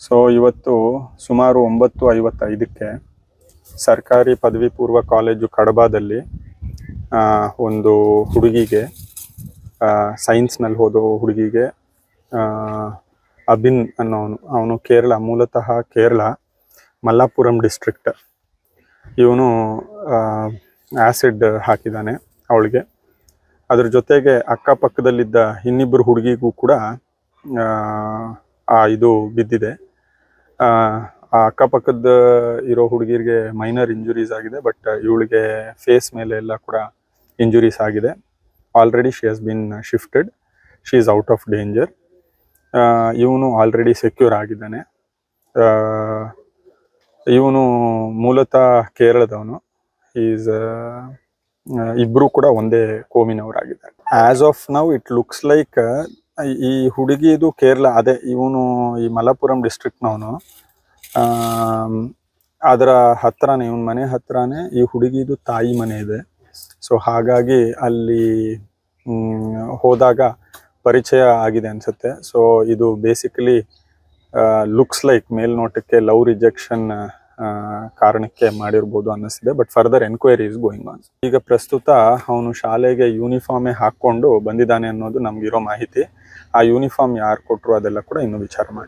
So ಇವತ್ತು ಸುಮಾರು ಒಂಬತ್ತು ಐವತ್ತೈದಕ್ಕೆ ಸರ್ಕಾರಿ ಪದವಿ ಪೂರ್ವ ಕಾಲೇಜು ಕಡಬಾದಲ್ಲಿ ಒಂದು ಹುಡುಗಿಗೆ ಸೈನ್ಸ್ನಲ್ಲಿ ಓದೋ ಹುಡುಗಿಗೆ ಅಬಿನ್ ಅನ್ನೋನು ಅವನು ಕೇರಳ, ಮೂಲತಃ ಕೇರಳ, ಮಲ್ಲಾಪುರಂ ಡಿಸ್ಟ್ರಿಕ್ಟ್ ಇವನು ಆ್ಯಸಿಡ್ ಹಾಕಿದ್ದಾನೆ ಅವಳಿಗೆ. ಅದ್ರ ಜೊತೆಗೆ ಅಕ್ಕಪಕ್ಕದಲ್ಲಿದ್ದ ಇನ್ನಿಬ್ಬರು ಹುಡುಗಿಗೂ ಕೂಡ ಆ, ಇದು ಬಿದ್ದಿದೆ. ಆ ಅಕ್ಕಪಕ್ಕದ ಇರೋ ಹುಡುಗಿರಿಗೆ ಮೈನರ್ ಇಂಜುರೀಸ್ ಆಗಿದೆ ಬಟ್ ಇವಳಿಗೆ ಫೇಸ್ ಮೇಲೆ ಎಲ್ಲ ಕೂಡ ಇಂಜುರೀಸ್ ಆಗಿದೆ. Already she has been shifted she is out of danger ಇವನು ಆಲ್ರೆಡಿ ಸೆಕ್ಯೂರ್ ಆಗಿದ್ದಾನೆ. ಇವನು ಮೂಲತಃ ಕೇರಳದವನು. ಈಸ್ ಇಬ್ಬರೂ ಕೂಡ ಒಂದೇ ಕೋಮಿನವರಾಗಿದ್ದಾರೆ as of now it looks like ಈ ಹುಡುಗಿದು ಕೇರಳ, ಅದೇ ಇವನು ಈ ಮಲಪುರಂ ಡಿಸ್ಟ್ರಿಕ್ಟ್ನವನು ಅದರ ಹತ್ರನೇ, ಇವನ ಮನೆ ಹತ್ರನೇ ಈ ಹುಡುಗಿದು ತಾಯಿ ಮನೆ ಇದೆ. ಸೊ ಹಾಗಾಗಿ ಅಲ್ಲಿ ಹೋದಾಗ ಪರಿಚಯ ಆಗಿದೆ ಅನಿಸುತ್ತೆ. ಸೊ ಇದು ಬೇಸಿಕಲಿ ಲುಕ್ಸ್ ಲೈಕ್ ಮೇಲ್ನೋಟಕ್ಕೆ ಲವ್ ರಿಜೆಕ್ಷನ್ ಕಾರಣಕ್ಕೆ ಮಾಡಿರ್ಬೋದು ಅನ್ನಿಸ್ತಿದೆ but further enquiry is going on ಈಗ ಪ್ರಸ್ತುತ ಅವನು ಶಾಲೆಗೆ ಯೂನಿಫಾರ್ಮೇ ಹಾಕೊಂಡು ಬಂದಿದ್ದಾನೆ ಅನ್ನೋದು ನಮ್ಗಿರೋ ಮಾಹಿತಿ. ಆ ಯೂನಿಫಾರ್ಮ್ ಯಾರು ಕೊಟ್ಟರು ಅದೆಲ್ಲ ಕೂಡ ಇನ್ನೂ ವಿಚಾರ ಮಾಡಿ